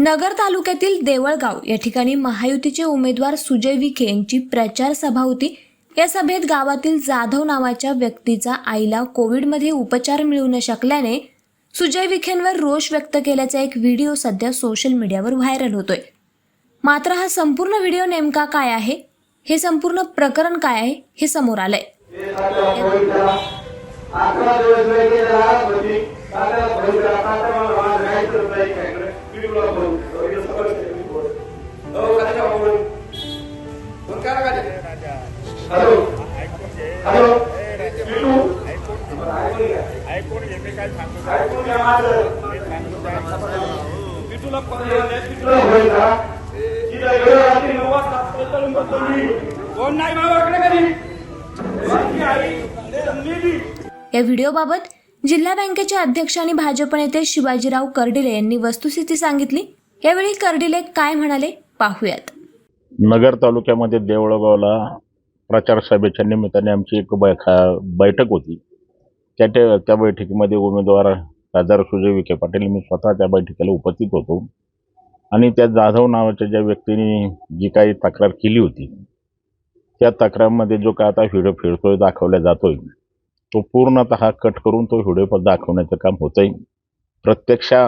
नगर तालुक्यातील देवळगाव या ठिकाणी महायुतीचे उमेदवार सुजय विखे यांची प्रचार सभा होती. या सभेत गावातील जाधव नावाच्या व्यक्तीचा आईला कोविडमध्ये उपचार मिळू न शकल्याने सुजय विखेंवर रोष व्यक्त केल्याचा एक व्हिडिओ सध्या सोशल मीडियावर व्हायरल होतोय. मात्र हा संपूर्ण व्हिडिओ नेमका काय आहे? हे संपूर्ण प्रकरण काय आहे? हे समोर आलंय. फोन नाही काय व्हिडिओला सगळं हॅलो हॅलो ऐकून घे मी काय सांगतो ऐकून घ्या माझं रात्री नऊ वाजता कोण नाही कधी? आई या व्हिडिओबाबत जिल्हा बँकेचे अध्यक्ष आणि भाजप नेते शिवाजीराव कर्डिले यांनी वस्तुस्थिती सांगितली. यावेळी कर्डिले काय म्हणाले? पाहूयात. नगर तालुक्यामध्ये देवळगावला प्रचार सभेच्या निमित्ताने आमची एक बैठा बैठक होती. त्या त्या बैठकीमध्ये उमेदवार खासदार सुजय विखे पाटील मी स्वतः त्या बैठकीला उपस्थित होतो. आणि त्या जाधव नावाच्या ज्या व्यक्तीने जी काही तक्रार केली होती त्या तक्रारमध्ये जो काय आता व्हिडिओ फिरतोय दाखवला जातोय. तो पूर्णतः कट करून तो व्हिडिओ दाखवण्याचं काम होतंय. प्रत्यक्षा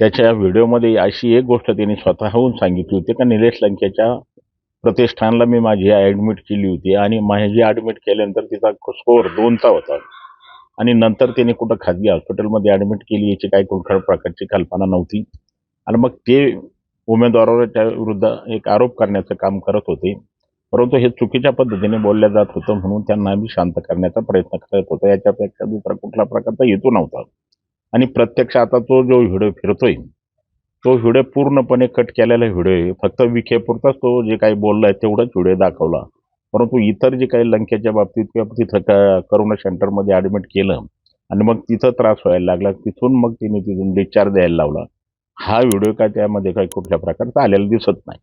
त्याच्या व्हिडिओमध्ये अशी एक गोष्ट त्यांनी स्वतःहून सांगितली होती का निलेश लंकेच्या प्रतिष्ठानला मी माझी ॲडमिट केली होती आणि माझी ॲडमिट केल्यानंतर तिचा स्कोअर दोनचा होता. आणि नंतर त्याने कुठं खाजगी हॉस्पिटलमध्ये ॲडमिट केली याची काही कुठल्या प्रकारची कल्पना नव्हती. आणि मग ते उमेदवाराच्या विरुद्ध एक आरोप करण्याचं काम करत होते. परंतु हे चुकीच्या पद्धतीने बोलल्या जात होतं म्हणून त्यांना आम्ही शांत करण्याचा प्रयत्न करत होतो. याच्यापेक्षा दुसरा कुठला प्रकारचा हेतू नव्हता. आणि प्रत्यक्ष आता तो जो व्हिडिओ फिरतोय तो व्हिडिओ पूर्णपणे कट केलेला व्हिडिओ आहे. फक्त विखेपुरताच तो जे काही बोललाय तेवढाच व्हिडिओ दाखवला. परंतु इतर जे काही लंकेच्या बाबतीत किंवा तिथं क करोना सेंटरमध्ये ॲडमिट केलं आणि मग तिथं त्रास व्हायला लागला. तिथून मग तिने तिथून डिस्चार्ज द्यायला लावला. हा व्हिडिओ काय त्यामध्ये काही कुठल्या प्रकारचा आलेला दिसत नाही.